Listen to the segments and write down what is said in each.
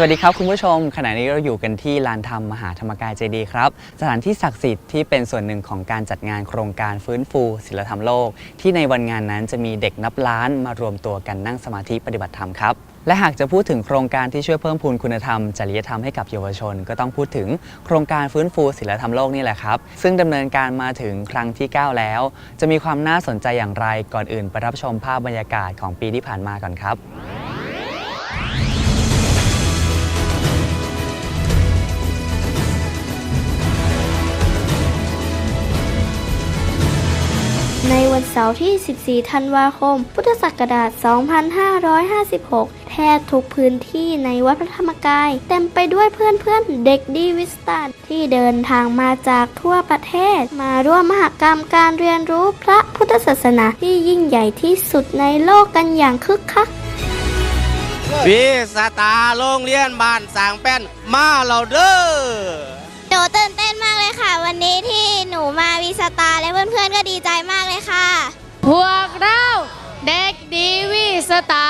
สวัสดีครับคุณผู้ชม ขณะนี้เราอยู่กันที่ลานธรรมมหาธรรมกายเจดีครับ สถานที่ศักดิ์สิทธิ์ที่เป็นส่วนหนึ่งของการจัดงานโครงการฟื้นฟูศิลธรรมโลก ที่ในวันงานนั้นจะมีเด็กนับล้านมารวมตัวกันนั่งสมาธิปฏิบัติธรรมครับ และหากจะพูดถึงโครงการที่ช่วยเพิ่มพูนคุณธรรม จริยธรรมให้กับเยาวชน ก็ต้องพูดถึงโครงการฟื้นฟูศิลธรรมโลกนี่แหละครับซึ่งดำเนินการมาถึงครั้งที่ 9 แล้ว จะมีความน่าสนใจอย่างไรก่อนอื่นไปรับชมภาพบรรยากาศของปีที่ผ่านมาก่อนครับาร์ที่ 14 ธันวาคม พุทธศักราช 2556 แทบทุกพื้นที่ในวัดพระธรรมกาย เต็มไปด้วยเพื่อนๆ เด็กดีวิสตานที่เดินทางมาจากทั่วประเทศ มาร่วมมหกรรมการเรียนรู้พระพุทธศาสนาที่ยิ่งใหญ่ที่สุดในโลกกันอย่างคึกคักวิสตาโรงเรียนบ้านสางแป้นมาเราเด้อ นูตื่นเต้นมากเลยค่ะ วันนี้ที่หนูมาวีสตาร์และเพื่อนๆก็ดีใจมากเลยค่ะ พวกเราเด็กดีวีสตา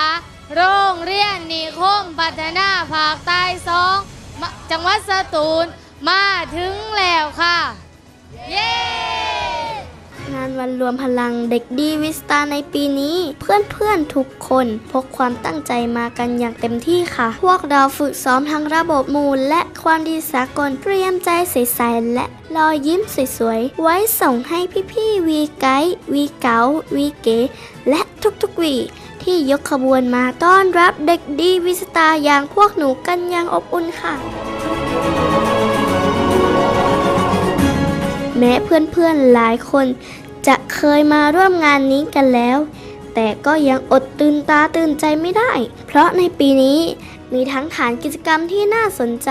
โรงเรียนนิคมพัฒนาภาคใต้สองจังหวัดสตูลมาถึงแล้วค่ะ เย้ งานวันรวมพลังเด็กดีวิสตาในปีนี้ เพื่อนๆทุกคนพกความตั้งใจมากันอย่างเต็มที่ค่ะ พวกเราฝึกซ้อมทั้งระบบมูล และความดีสากลเตรียมใจใสๆและรอยยิ้มสวยๆ ไว้ส่งให้พี่ๆวีไกด์วีเก๋าวีเก๋และทุกๆวีที่ยกขบวนมาต้อนรับเด็กดีวิสตาอย่างพวกหนูกันอย่างอบอุ่นค่ะ แม้เพื่อนๆหลายคน จะเคยมาร่วมงานนี้กันแล้ว แต่ก็ยังอดตื่นตาตื่นใจไม่ได้ เพราะในปีนี้มีทั้งฐานกิจกรรมที่น่าสนใจ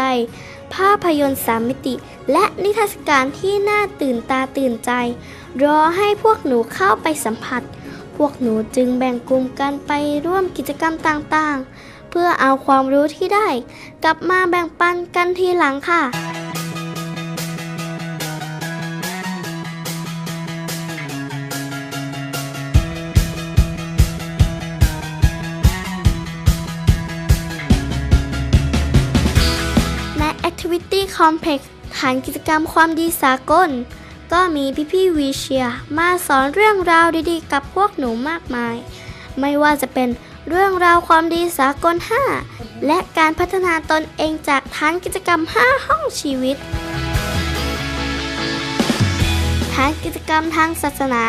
ภาพยนตร์สามมิติ และนิทรรศการที่น่าตื่นตาตื่นใจ รอให้พวกหนูเข้าไปสัมผัส พวกหนูจึงแบ่งกลุ่มกันไปร่วมกิจกรรมต่างๆ เพื่อเอาความรู้ที่ได้ กลับมาแบ่งปันกันทีหลังค่ะ Activity Complex ฐานกิจกรรมความดีสากล ก็มีพี่ๆวีเชียร์มาสอนเรื่องราวดีๆ กับพวกหนูมากมาย ไม่ว่าจะเป็นเรื่องราวความดีสากล 5 และการพัฒนาตนเองจากฐานกิจกรรม 5 ห้องชีวิตฐานกิจกรรมทางศาสนา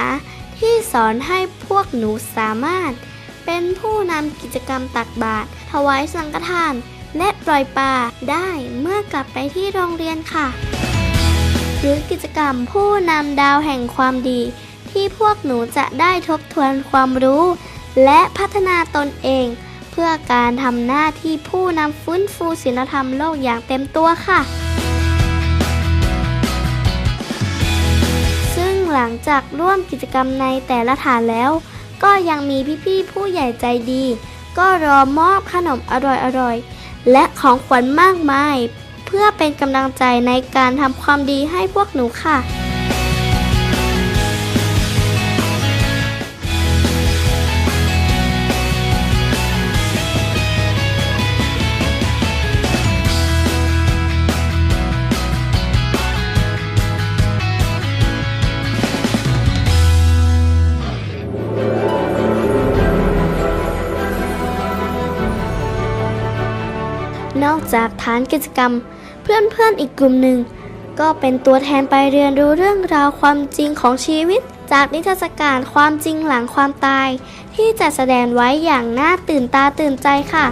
ที่สอนให้พวกหนูสามารถ เป็นผู้นำกิจกรรมตักบาตรถวายสังฆทาน และปล่อยปลาได้เมื่อกลับไปที่โรงเรียนค่ะ หรือกิจกรรมผู้นำดาวแห่งความดี ที่พวกหนูจะได้ทบทวนความรู้ และพัฒนาตนเอง เพื่อการทำหน้าที่ผู้นำฟื้นฟูศีลธรรมโลกอย่างเต็มตัวค่ะซึ่งหลังจากร่วมกิจกรรมในแต่ละฐานแล้ว ก็ยังมีพี่ๆผู้ใหญ่ใจดี ก็รอมอบขนมอร่อยๆ และของขวัญมากมาย เพื่อเป็นกำลังใจในการทำความดีให้พวกหนูค่ะ จากฐานกิจกรรม เพื่อนๆอีกกลุ่มหนึ่ง ก็เป็นตัวแทนไปเรียนรู้เรื่องราวความจริงของชีวิต จากนิทรรศการความจริงหลังความตาย ที่จะแสดงไว้อย่างน่าตื่นตาตื่นใจค่ะ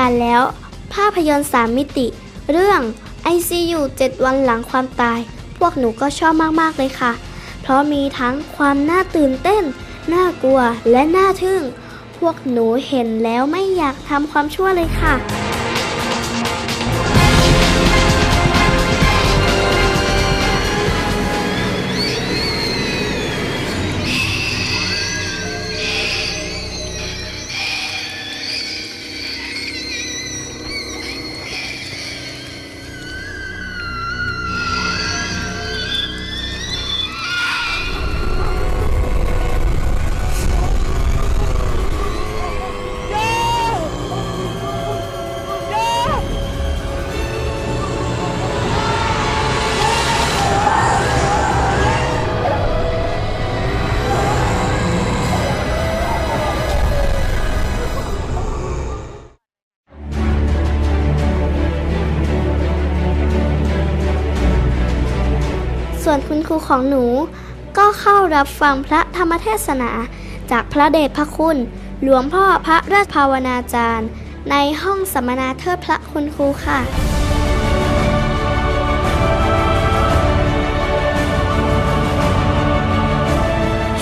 การแล้ว ภาพยนตร์สามิติ เรื่อง ICU 7 วันหลังความตาย พวกหนูก็ชอบมากๆเลยค่ะ เพราะมีทั้งความน่าตื่นเต้น น่ากลัวและน่าทึ่ง พวกหนูเห็นแล้วไม่อยากทำความชั่วเลยค่ะ ของหนู ก็เข้ารับฟังพระธรรมเทศนา จากพระเดชพระคุณ หลวงพ่อพระราชภาวนาจารย์ ในห้องสัมมนาเทิดพระคุณครูค่ะ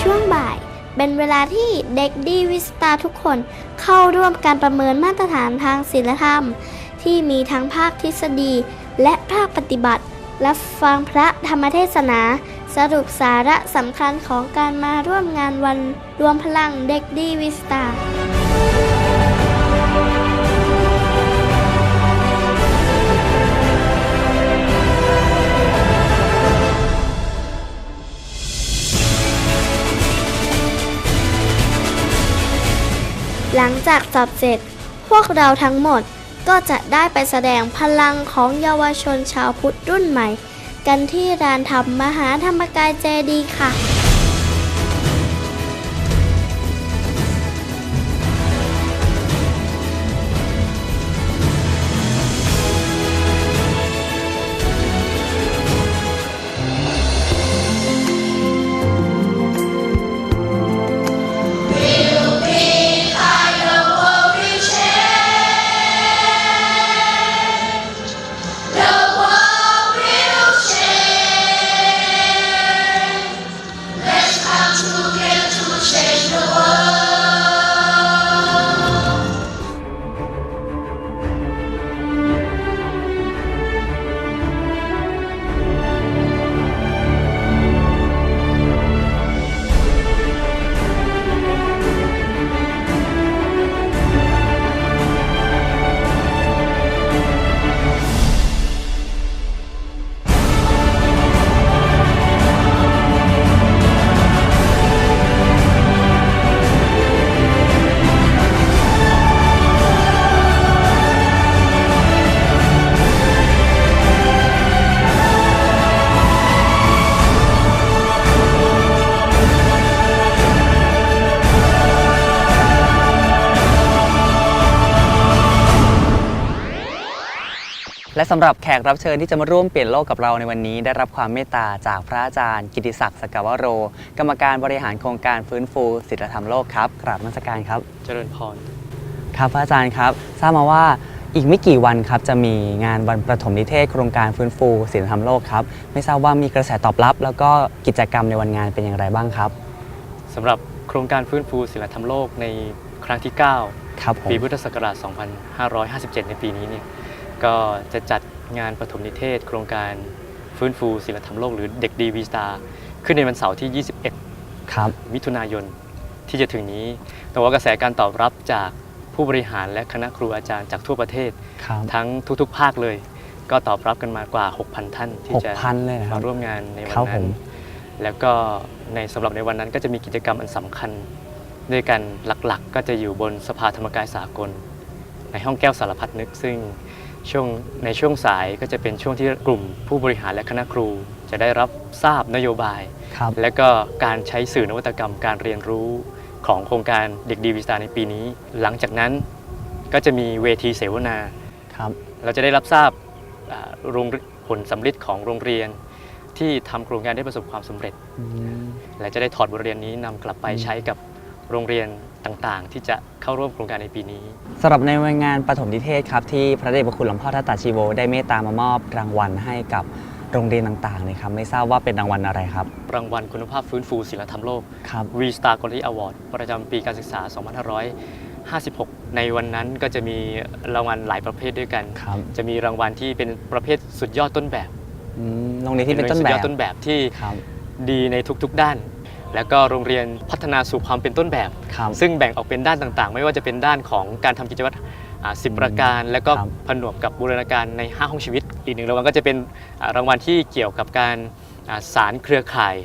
ช่วงบ่ายเป็นเวลาที่เด็กดีวิสตาทุกคนเข้าร่วมการประเมินมาตรฐานทางศีลธรรม ที่มีทั้งภาคทฤษฎีและภาคปฏิบัติ รับฟังพระธรรมเทศนา สรุปสาระสำคัญของการมาร่วมงานวันรวมพลังเด็กดีวิสตาหลังจากสอบเสร็จ พวกเราทั้งหมด ก็จะได้ไปแสดงพลังของเยาวชนชาวพุทธรุ่นใหม่ กันที่ลานธรรมมหาธรรมกายเจดีค่ะ และสำหรับแขกรับเชิญที่จะมาร่วมเปลี่ยนโลกกับเราในวันนี้ ได้รับความเมตตาจากพระอาจารย์ กิติศักดิ์สกาวโร กรรมการบริหารโครงการฟื้นฟูศิลธรรมโลกครับกราบนมัสการครับ เจริญพรครับพระอาจารย์ครับทราบมาว่าอีกไม่กี่วันครับจะมีงานวันประถมนิเทศโครงการฟื้นฟูศิลธรรมโลกครับไม่ทราบว่ามีกระแสตอบรับ แล้วก็กิจกรรมในวันงานเป็นอย่างไรบ้างครับสำหรับโครงการฟื้นฟูศิลธรรมโลกในครั้งที่ครับผ9มปีพุทธศักราช 2557 ในปีนี้เนี่ย ก็จะจัดงานประถมนิเทศ โครงการฟื้นฟูศิลธรรมโลกหรือเด็กดีวีสตาขึ้นในวันเสาร์ที่ 21 ครับ มิถุนายนที่จะถึงนี้ แต่ว่ากระแสการตอบรับจากผู้บริหารและคณะครูอาจารย์จากทั่วประเทศ ครับทั้งทุกๆ ภาคเลย ก็ตอบรับกันมากว่า 6,000 ท่านที่จะ6,000เลยนะครัมาบ ร่วมงานในวันครับผนั้นมแล้วก็ในสำหรับในวันนั้นก็จะมีกิจกรรมอันสำคัญ ด้วยกันหลักๆ ก็จะอยู่บนสภาธรรมกายสากล ในห้องแก้วสารพัดนึกซึ่ง ช่วงในช่วงสายก็จะเป็นช่วงที่กลุ่มผู้บริหารและคณะครู จะได้รับทราบนโยบาย ครับและก็การใช้สื่อนวัตกรรมการเรียนรู้ของโครงการเด็กดีวิสตาในปีนี้ หลังจากนั้นก็จะมีเวทีเสวนา ครับเราจะได้รับทราบอ่าโรงผลสำลิดของโรงเรียน ที่ทำโครงการได้ประสบความสำเร็จ อืม และจะได้ถอดบทเรียนนี้นำกลับไปอืมใช้กับ โรงเรียนต่างๆ ที่จะเข้าร่วมโครงการในปีนี้สำหรับในวันงานปฐมนิเทศครับที่พระเดชพระคุณหลวงพ่อทัตตาชีโวได้เมตตามามอบรางวัลให้กับโรงเรียนต่างๆนะครับไม่ทราบว่าเป็นรางวัลอะไรครับ รางวัลคุณภาพฟื้นฟูศิลธรรมโลก ครับ V Star Quality Award ประจำปีการศึกษา 2556 ในวันนั้นก็จะมีรางวัลหลายประเภทด้วยกัน ครับจะมีรางวัลที่เป็นประเภทสุดยอดต้นแบบอืมโรงเรียนที่เป็นต้นสุแบดยอดบต้นแบบที่ครับ ดีในทุกๆด้าน แล้วก็โรงเรียนพัฒนาสู่ความเป็นต้นแบบ ครับซึ่งแบ่งออกเป็นด้านต่างๆ ไม่ว่าจะเป็นด้านของการทำกิจวัตรสิบประการ แล้วก็ครับ ผนวกกับบูรณาการใน 5 ห้องชีวิต อีกหนึ่งรางวัลก็จะเป็นอ่ารางวัลที่เกี่ยวกับการอ่าสารเครือข่าย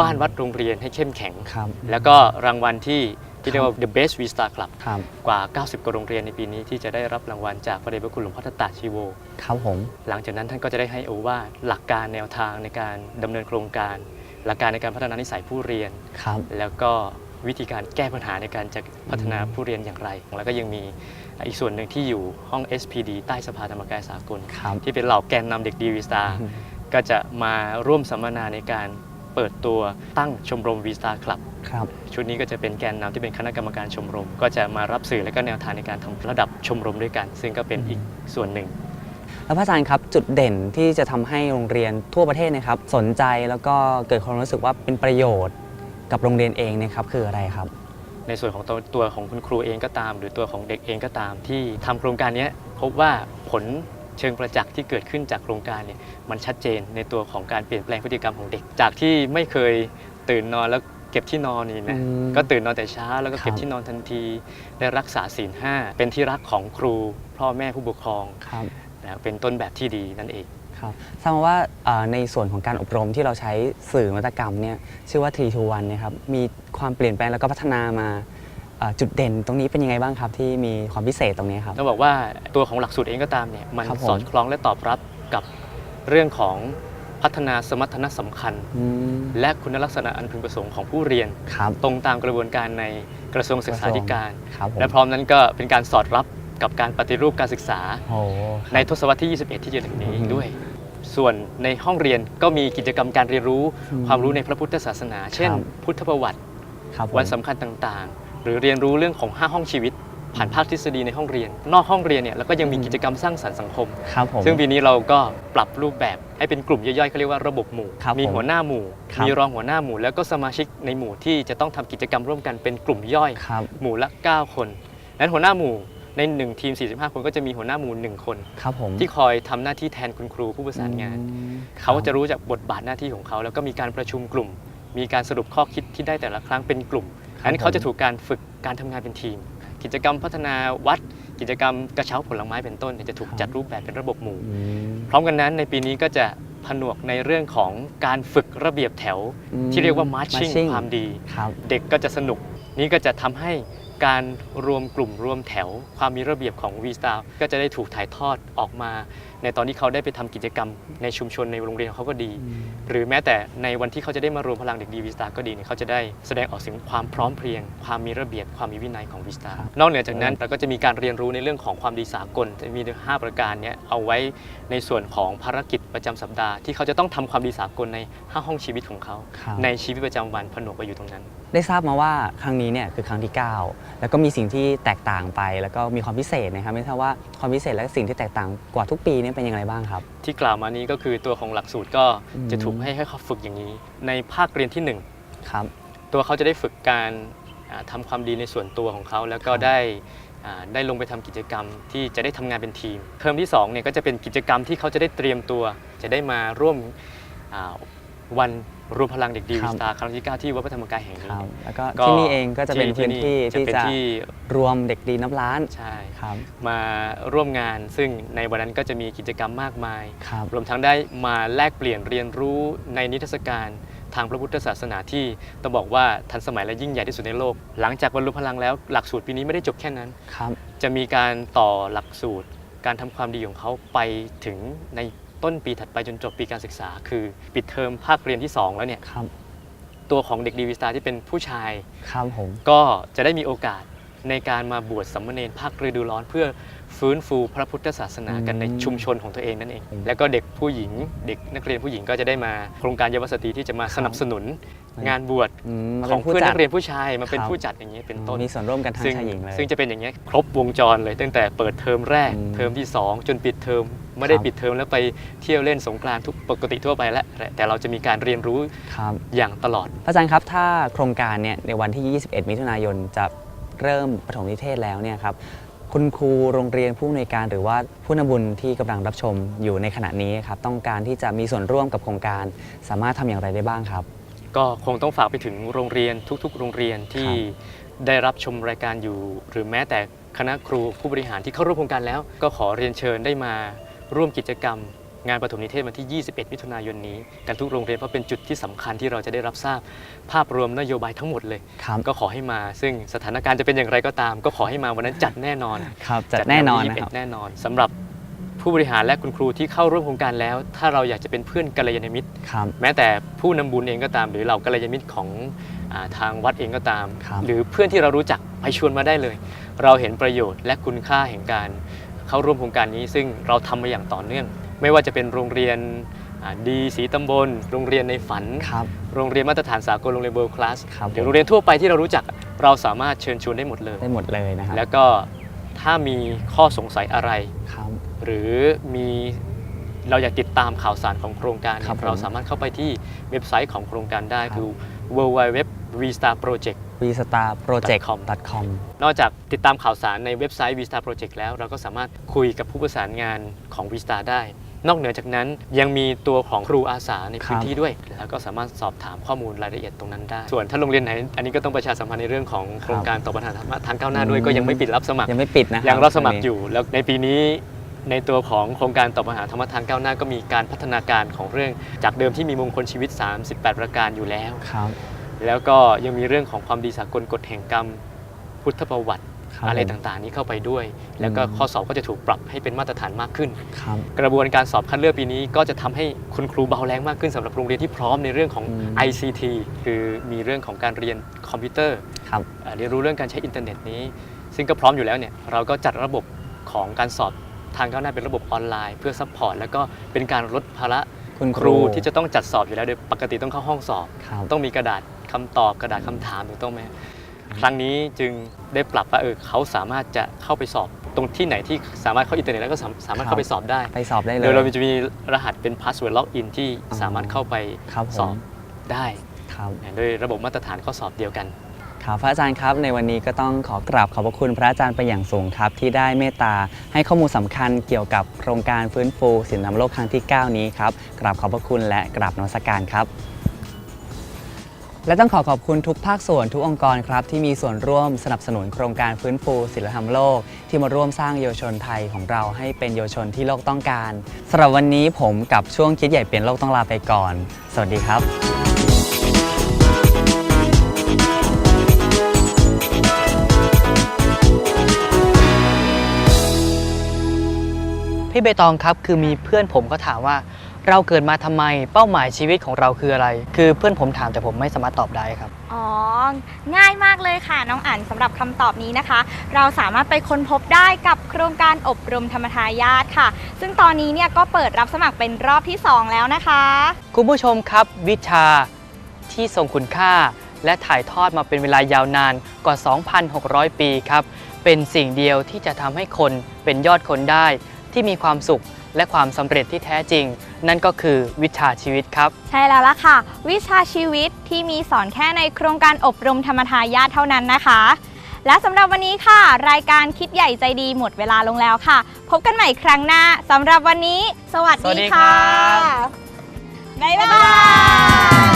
บ้านวัดโรงเรียนให้เข้มแข็ง ครับแล้วก็รางวัลที่ที่เรียกว่า The Best V Star Club ครับกว่า 90 กว่าโรงเรียนในปีนี้ที่จะได้รับรางวัลจากพระเดชพระคุณหลวงพ่อทัตตาชีโว ครับผม หลังจากนั้นท่านก็จะได้ให้โอวาทหลักการแนวทางในการดำเนินโครงการ หลักการในการพัฒนานิสัยผู้เรียน ครับ แล้วก็วิธีการแก้ปัญหาในการจะพัฒนาผู้เรียนอย่างไร แล้วก็ยังมีอีกส่วนหนึ่งที่อยู่ห้อง SPD ใต้สภาธรรมกายสากล ครับ ที่เป็นเหล่าแกนนำเด็กดีวีสตาร์ก็จะมาร่วมสัมมนาในการเปิดตัวตั้งชมรมวีสตาร์คลับ ครับ ชุดนี้ก็จะเป็นแกนนำที่เป็นคณะกรรมการชมรม ก็จะมารับสื่อและก็แนวทางในการทำระดับชมรมด้วยกัน ซึ่งก็เป็นอีกส่วนหนึ่ง แล้วพระอาจารย์ครับจุดเด่นที่จะทำให้โรงเรียนทั่วประเทศนะครับ สนใจแล้วก็เกิดความรู้สึกว่าเป็นประโยชน์กับโรงเรียนเองเนะครับคืออะไรครับ ในส่วนของตัวตัวของคุณครูเองก็ตาม หรือตัวของเด็กเองก็ตาม ที่ทำโครงการเนี้ยพบว่าผลเชิงประจักษ์ที่เกิดขึ้นจากโครงการเนี่ยมันชัดเจนในตัวของการเปลี่ยนแปลงพฤติกรรมของเด็ก จากที่ไม่เคยตื่นนอนแล้วเก็บที่นอนนี่นะอืมก็ตื่นนอนแต่เช้าแล้วก็เก็บครับที่นอนทันที ได้รักษาศีลห้าเป็นที่รักของครูพ่อแม่ผู้ปกครอง ครับนะเป็นต้นแบบที่ดีนั่นเองครับทราบมาว่าเอ่อในส่วนของการอบรมที่เราใช้สื่อนวัตกรรมเนี่ยชื่อว่า3 to 1เนี่ยครับมีความเปลี่ยนแปลงแล้วก็พัฒนามาเอ่อจุดเด่นตรงนี้เป็นยังไงบ้างครับ ที่มีความพิเศษตรงนี้ครับ ต้องบอกว่าตัวของหลักสูตรเองก็ตามเนี่ยมันครับผม สอดคล้องและตอบรับกับเรื่องของพัฒนาสมรรถนะสำคัญ อืมและคุณลักษณะอันพึงประสงค์ของผู้เรียน ครับตรงตามกระบวนการในกระทรวงศึกษาธิการ ครับผมและพร้อมนั้นก็เป็นการสอดรับ กับการปฏิรูปการศึกษา โอ้โหในทศวรรษที่ 21 ที่จะถึงนี้อืมด้วย ส่วนในห้องเรียนก็มีกิจกรรมการเรียนรู้อืมความรู้ในพระพุทธศาสนา เช่นครับพุทธประวัติ ครับผมวันสำคัญต่างๆ หรือเรียนรู้เรื่องของ 5 ห้องชีวิต ผ่านภาคทฤษฎีในห้องเรียน นอกห้องเรียนเนี่ยเราก็ยังมีกิจกรรมสร้างสรรค์สังคม ครับผม ซึ่งปีนี้เราก็ปรับรูปแบบให้เป็นกลุ่มย่อยๆเขาเรียกว่าระบบหมู่ ครับมีผมหัวหน้าหมู่ ครับ มีรองหัวหน้าหมู่ แล้วก็สมาชิกในหมู่ที่จะต้องทำกิจกรรมร่วมกันเป็นกลุ่มย่อย ครับ หมู่ละ 9 คน นั้นหัวหน้าหมู่ ใน1ทีม 45 คนก็จะมีหัวหน้าหมู่1คน ครับผม ที่คอยทำหน้าที่แทนคุณครูผู้ประสานงาน อืมเขาจะรู้จากบทบาทหน้าที่ของเขา แล้วก็มีการประชุมกลุ่ม มีการสรุปข้อคิดที่ได้แต่ละครั้งเป็นกลุ่มอันนั้นเขาจะถูกการฝึกการทำงานเป็นทีม กิจกรรมพัฒนาวัด กิจกรรมกระเช้าผลไม้เป็นต้นเนี่ยจะถูกจัดรูปแบบเป็นระบบหมู่ อืมพร้อมกันนั้นในปีนี้ก็จะผนวกในเรื่องของการฝึกระเบียบแถวอืมที่เรียกว่า marching marching ความดี ครับ เด็กก็จะสนุก นี่ก็จะทำให้ การรวมกลุ่มรวมแถวความมีระเบียบของ V Star ก็จะได้ถูกถ่ายทอดออกมา ในตอนที่เขาได้ไปทำกิจกรรมในชุมชนในโรงเรียนของเขาก็ดี หรือแม้แต่ในวันที่เขาจะได้มารวมพลังเด็กดี V Star ก็ดีเนี่ยเขาจะได้แสดงออกถึงความพร้อมเพรียง ความมีระเบียบความมีวินัยของ V Star ครับนอกเหนือจากนั้นเราก็จะมีการเรียนรู้ในเรื่องของความดีสากลจะมี 5 ประการเนี้ยเอาไว้ในส่วนของภารกิจประจำสัปดาห์ที่เขาจะต้องทำความดีสากลใน 5 ห้องชีวิตของเขาครับในชีวิตประจำวันผนวกไปอยู่ตรงนั้น ได้ทราบมาว่าครั้งนี้เนี่ยคือครั้งที่ 9 แล้วก็มีสิ่งที่แตกต่างไป แล้วก็มีความพิเศษนะครับไม่ทราบว่าความพิเศษและสิ่งที่แตกต่างกว่าทุกปีเนี่ยเป็นอย่างไรบ้างครับ ที่กล่าวมานี้ก็คือตัวของหลักสูตรก็อืมจะถูกให้ให้เขาฝึกอย่างนี้ ในภาคเรียนที่หนึ่งครับตัวเขาจะได้ฝึกการอ่าทำาความดีในส่วนตัวของเขา แล้วก็ครับได้อ่าได้ลงไปทำกิจกรรมที่จะได้ทำงานเป็นทีม เทอมที่2เนี่ยก็จะเป็นกิจกรรมที่เขาจะได้เตรียมตัว จะได้มาร่วมอ่าวัน รวมพลังเด็กดีครัวิบ สตาครั้งที่ 9 ที่วัดพระธรรมกายแห่งคนี้ รับแล้วก็ที่นี่เองก็จะเป็นพื้นที่จะที่เป็นจะที่ รวมเด็กดีนับล้านใช่ครับมาร่วมงานซึ่งในวันนั้นก็จะมีกิจกรรมมากมาย ครับ รวมทั้งได้มาแลกเปลี่ยนเรียนรู้ในนิทรรศการทางพระพุทธศาสนาที่ต้องบอกว่าทันสมัยและยิ่งใหญ่ที่สุดในโลก หลังจากบรรลุพลังแล้วหลักสูตรปีนี้ไม่ได้จบแค่นั้นครับจะมีการต่อหลักสูตร การทำความดีของเขาไปถึงใน ต้นปีถัดไปจนจบปีการศึกษา คือปิดเทอมภาคเรียนที่ 2 แล้วเนี่ยครับตัวของเด็กดีวีสตาที่เป็นผู้ชาย ครับผม ก็จะได้มีโอกาสในการมาบวชสามเณรภาคฤดูร้อนเพื่อ ฟื้นฟูพระพุทธศาสนากันอืมในชุมชนของตัวเองนั่นเองอืมแล้วก็เด็กผู้หญิง เด็กนักเรียนผู้หญิงก็จะได้มาโครงการเยาวสตรีที่จะมาสนับสนุนครับงานบวชอืมมาขป็องผู้เพื่อนจัดนักเรียนผู้ชายมาเป็นครับผู้จัดอย่างนี้ยเป็นต้นมีส่วนร่วมกันทั้งซึ่งชายหญิงเลยซึ่งจะเป็นอย่างนี้ยครบวงจรเลยตั้งแต่เปิดเทอมแรกอืมเทอมที่ 2 จนปิดเทอมไม่ได้ครับปิดเทอมแล้วไปเที่ยวเล่นสงกรานต์ทุกปกติทั่วไปแล้ว แต่เราจะมีการเรียนรู้ครับอย่างตลอดพระอาจารย์ครับถ้าโครงการเนี่ยในวันที่ 21 มิถุนายนจะเริ่มปฐมนิเทศแล้วเนี่ยครับ คุณครูโรงเรียนผู้อำนวยการหรือว่าผู้นำบุญที่กำลังรับชมอยู่ในขณะนี้ครับต้องการที่จะมีส่วนร่วมกับโครงการ สามารถทำอย่างไรได้บ้างครับ ก็คงต้องฝากไปถึงโรงเรียนทุกๆ โรงเรียนที่ครับได้รับชมรายการอยู่ หรือแม้แต่คณะครูผู้บริหารที่เข้าร่วมโครงการแล้ว ก็ขอเรียนเชิญได้มาร่วมกิจกรรม งานปฐมนิเทศวันที่ 21 มิถุนายนนี้กันทุกโรงเรียนเพราะเป็นจุดที่สำคัญที่เราจะได้รับทราบภาพรวมนโยบายทั้งหมดเลยครับก็ขอให้มา ซึ่งสถานการณ์จะเป็นอย่างไรก็ตาม ก็ขอให้มาวันนั้นจัดแน่นอนครับจัดแน่นอนจันะใวัครับ21แน่นอนสำหรับผู้บริหารและคุณครูที่เข้าร่วมโครงการแล้ว ถ้าเราอยากจะเป็นเพื่อนกัลยาณมิตรครับแม้แต่ผู้นำบุญเองก็ตาม หรือเหล่ากัลยาณมิตรของอาทางวัดเองก็ตามครับหรือเพื่อนที่เรารู้จักไปชวนมาได้เลย เราเห็นประโยชน์และคุณค่าแห่งการเข้าร่วมโครงการนี้ ซึ่งเราทำมาอย่างต่อเนื่อง ไม่ว่าจะเป็นโรงเรียนอ่าดีสีตำบล โรงเรียนในฝันครับโรงเรียนมาตรฐานสากลโรงเรียนเวิร์คลาสครับหรือโรงเรียนทั่วไปที่เรารู้จักเราสามารถเชิญชวนได้หมดเลยได้หมดเลยนะครับแล้วก็ถ้ามีข้อสงสัยอะไรครับหรือมีเราอยากติดตามข่าวสารของโครงการเนี่ยครับผมเราสามารถเข้าไปที่เว็บไซต์ของโครงการได้ครับคือ www vstar project v s t a r project com com นอกจากติดตามข่าวสารในเว็บไซต์ vstar project แล้วเราก็สามารถคุยกับผู้ประสานงานของ vstar ได้ นอกเหนือจากนั้นยังมีตัวของครูอาสาในพื้นครับที่ด้วย แล้วก็สามารถสอบถามข้อมูลรายละเอียดตรงนั้นได้ ส่วนถ้าโรงเรียนไหน อันนี้ก็ต้องประชาสัมพันธ์ในเรื่องของโครงการต่อปัญหาธรรมะทางก้าวหน้าด้วยอืมก็ยังไม่ปิดรับสมัครยังไม่ปิดนะคยังรับสมัครตงนี้อยู่แล้วในปีนี้ในตัวของโครงการตอบปัญหาธรรมทานก้าวหน้าก็มีการพัฒนาการของเรื่องจากเดิมที่มีมงคลชีวิต 38 ประการอยู่แล้วครับ แล้วก็ยังมีเรื่องของความดีสากลกฎแห่งกรรม พุทธประวัติครับ อะไรผมต่างๆ นี้เข้าไปด้วย แล้วก็อืมข้อสอบก็จะถูกปรับให้เป็นมาตรฐานมากขึ้นครับกระบวนการสอบคัดเลือกปีนี้ก็จะทำให้คุณครูเบาแรงมากขึ้นสำหรับโรงเรียนที่พร้อมในเรื่องของอืม ICT คือมีเรื่องของการเรียนคอมพิวเตอร์ครับเอ่อเรียนรู้เรื่องการใช้อินเทอร์เน็ตนี้ ซึ่งก็พร้อมอยู่แล้วเนี่ยเราก็จัดระบบของการสอบทางก้าวหน้าเป็นระบบออนไลน์เพื่อซัพพอร์ตแล้วก็เป็นการลดภาระคุณคครูรูที่จะต้องจัดสอบอยู่แล้วโดยปกติต้องเข้าห้องสอบครับต้องมีกระดาษคำตอบกระดาษคำถามถูกต้องไหม ครั้งนี้จึงได้ปรับว่าเออเขาสามารถจะเข้าไปสอบตรงที่ไหนที่สามารถเข้าอินเทอร์เน็ตแล้วก็สามสามารถเข้าไปสอบได้ ไปสอบได้เลโดยยเราจะมีรหัสเป็น password login ที่อ๋อสามารถเข้าไปครับผมสอบได้ครับโดยระบบมาตรฐานข้อสอบเดียวกันครับพระอาจารย์ครับในวันนี้ก็ต้องขอกราบขอบพระคุณพระอาจารย์ไปนอย่างสูงครับ ที่ได้เมตตาให้ข้อมูลสำคัญเกี่ยวกับโครงการฟื้นฟูสินธรรมโลกครั้งที่ 9 นี้ครับกราบขอบพระคุณและกราบนมัสการครับ และต้องขอขอบคุณทุกภาคส่วนทุกองค์กรครับที่มีส่วนร่วมสนับสนุนโครงการฟื้นฟูศิลธรรมโลก ที่มาร่วมสร้างเยาวชนไทยของเราให้เป็นเยาวชนที่โลกต้องการสำหรับวันนี้ผมกับช่วงคิดใหญ่เปลี่ยนโลกต้องลาไปก่อน สวัสดีครับพี่ใบตองครับคือมีเพื่อนผมก็ถามว่า เราเกิดมาทำไมเป้าหมายชีวิตของเราคืออะไร คือเพื่อนผมถามแต่ผมไม่สามารถตอบได้ครับ อ๋อ ง่ายมากเลยค่ะ น้องอั๋นสำหรับคำตอบนี้นะคะ เราสามารถไปค้นพบได้กับโครงการอบรมธรรมทายาทค่ะ ซึ่งตอนนี้เนี่ยก็เปิดรับสมัครเป็นรอบที่ 2 แล้วนะคะ คุณผู้ชมครับวิชาที่ทรงคุณค่า และถ่ายทอดมาเป็นเวลายาวนานกว่า 2,600 ปีครับ เป็นสิ่งเดียวที่จะทำให้คนเป็นยอดคนได้ ที่มีความสุขและความสำเร็จที่แท้จริง นั่นก็คือวิชาชีวิตครับ ใช่แล้วล่ะค่ะ วิชาชีวิตที่มีสอนแค่ในโครงการอบรมธรรมทายาทเท่านั้นนะคะ และสำหรับวันนี้ค่ะ รายการคิดใหญ่ใจดีหมดเวลาลงแล้วค่ะ พบกันใหม่ครั้งหน้าสำหรับวันนี้ สวัสสวัสดีดีครัค่ะบบ๊ายบาย